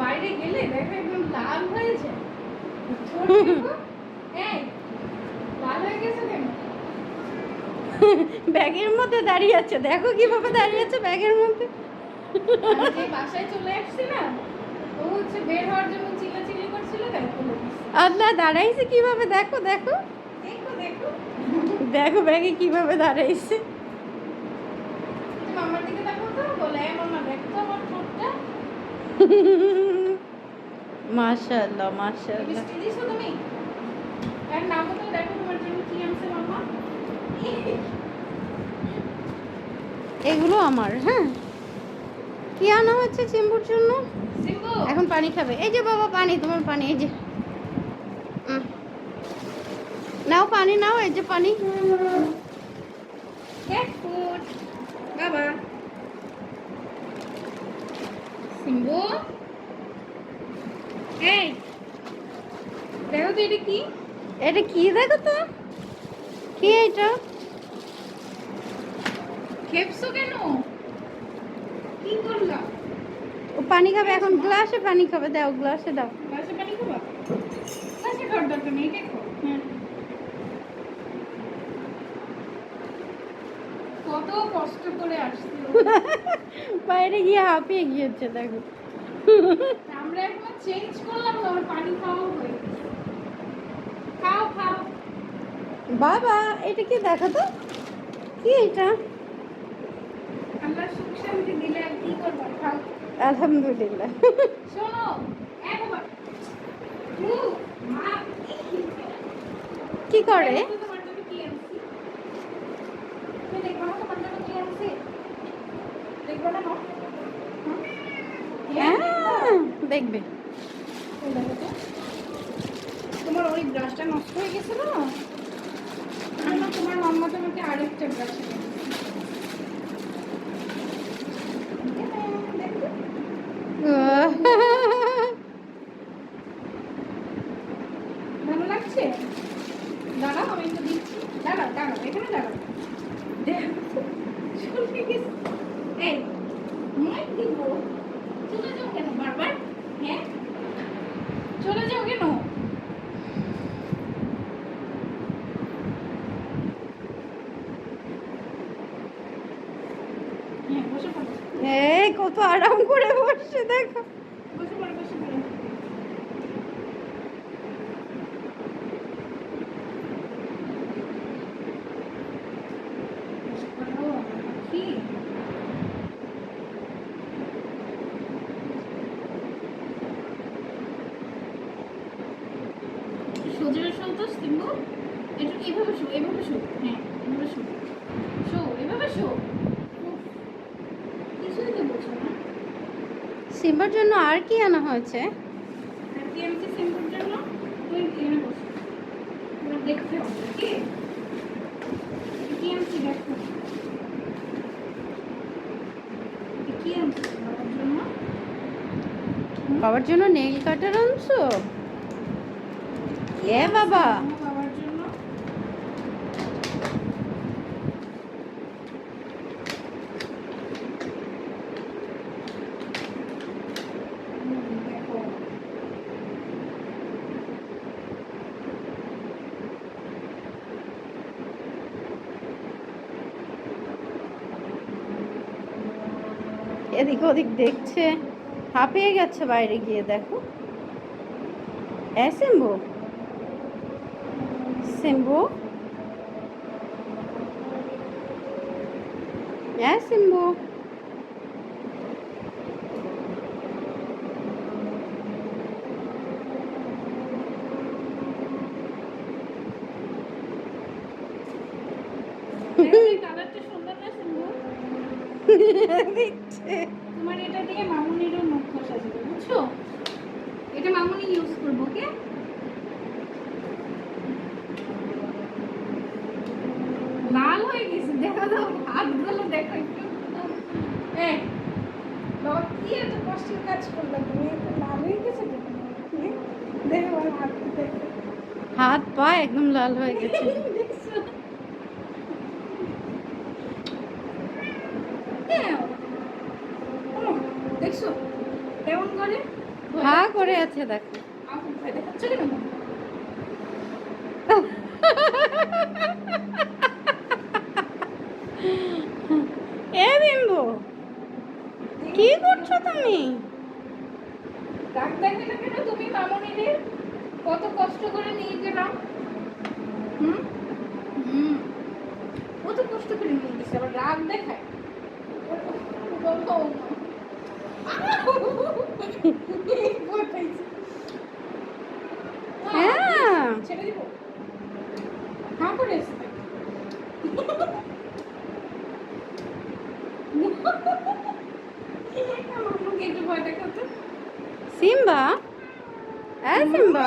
বাইরে গেলে দেখো একদম লাল হয়ে গেছে কেন? ব্যাগের মধ্যে দাঁড়িয়ে আছে। দেখো কীভাবে দাঁড়িয়ে আছে ব্যাগের মধ্যে। বাসায় চলে আসছি না ও হচ্ছে বের হওয়ার জন্য চিল্লাচিল্লি করছিল। আল্লাহ দাঁড়াইছে কীভাবে? দেখো দেখো। দেখো ব্যাগে কীভাবে দাঁড়াইছে। দিকে দেখো তো বলে "এই মামা দেখো আমার ঠোঁটটা? মাশাআল্লাহ মাশাআল্লাহ। এগুলো আমার হ্যাঁ। কি আনা হচ্ছে চিম্বুর জন্য? এখন পানি খাবে। এই যে বাবা পানি তোমার পানি এই যে। নাও পানি নাও এই যে পানি। বাবা। এই দেখো তো এটা কি? এটা কি দেখো তো? কি এটা? খেপছো কেন? কি করলাম ও পানি খাবে এখন গ্লাসে পানি খাবে দাও গ্লাসে দাও। গ্লাসে পানি খাবা? গ্লাসে খাওয়ার দরকার নেই দেখো হ্যাঁ। কত কষ্ট করে আসছি বাইরে গিয়ে হাঁপিয়ে গিয়েছে দেখো। আমরা এখন চেঞ্জ করলাম আমার পানি খাওয়া হয়ে খাও খাও। বাবা এটা কি দেখো তো? কি এটা? আমরা সুখ শান্তি দিলে আর কি করব? খাও। আলহামদুলিল্লাহ। শোনো একবার। কি করে দেখো তো তোমার জন্য কি আনছি তুমি দেখব না তোমার জন্য কি আনছি দেখব? হ্যাঁ? হ্যাঁ দেখবে। তোমার ওই ব্রাশটা নষ্ট হয়ে গেছিল না তোমার মাম্মা তোমাকে আরেকটা ব্রাশ ভালো লাগছে দাঁড়াও আমি একটু দিচ্ছি দাঁড়াও দাঁড়াও এখানে দাঁড়াও দেখো, চলে গেছে। এই চলে যাও কেন হ্যাঁ? হ্যাঁ কত আরাম করে বসছে দেখো বসে পড়ো বসে পড়ো বসে পড়ো, কি সোজা শো তো সিম্বু একটু এভাবে শো এভাবে শো। হ্যাঁ এভাবে শো। শো এভাবে শো। কিছুই তো বলছো না। সিম্বার জন্য আর কি আনা হয়েছে? আর টিএমসি সিম্বুর জন্য? তুই এখানে বসো। এবার দেখতে হবে কি টিএমসি দেখো? কি আনছি বাবার জন্য? বাবার জন্য নেইল কাটার আনছো? এ বাবা আমার বাবার জন্য হুম, দেখো এদিক ওদিক দেখছে। হাঁপিয়ে গেছে বাইরে গিয়ে দেখো। এ সিম্বু। সিম্বু। এ সিম্বু। কালারটা সুন্দর না সিম্বু? দিচ্ছে তোমার এটা দিয়ে মামুনিরও মুখ সাজাবে বুঝছ? এটা মামুনি ইউজ করব, ওকে? লাল হয়ে গেছে, দেখো তো, হাতগুলো দেখো একটু। এই বাবা, কি এত কষ্টের কাজ করলে? তুমি এত লাল হয়ে গেছে? দেখো, আমার হাত হাত পা একদম লাল হয়ে গেছে। দেখছ? কেমন করে? হা করে আছে দেখো। ভয় দেখাচ্ছ কেন এ বিম্বু কি করছ তুমি? দেখে না কেন তুমি মামনিদের কত কষ্ট করে নিয়ে গেলাম? হুম? হুম। কত কষ্ট করে নিয়ে গেছে আবার রাগ দেখায়। হ্যাঁ। হ্যাঁ দেখাতো সিম্বা? হ্যাঁ সিম্বা।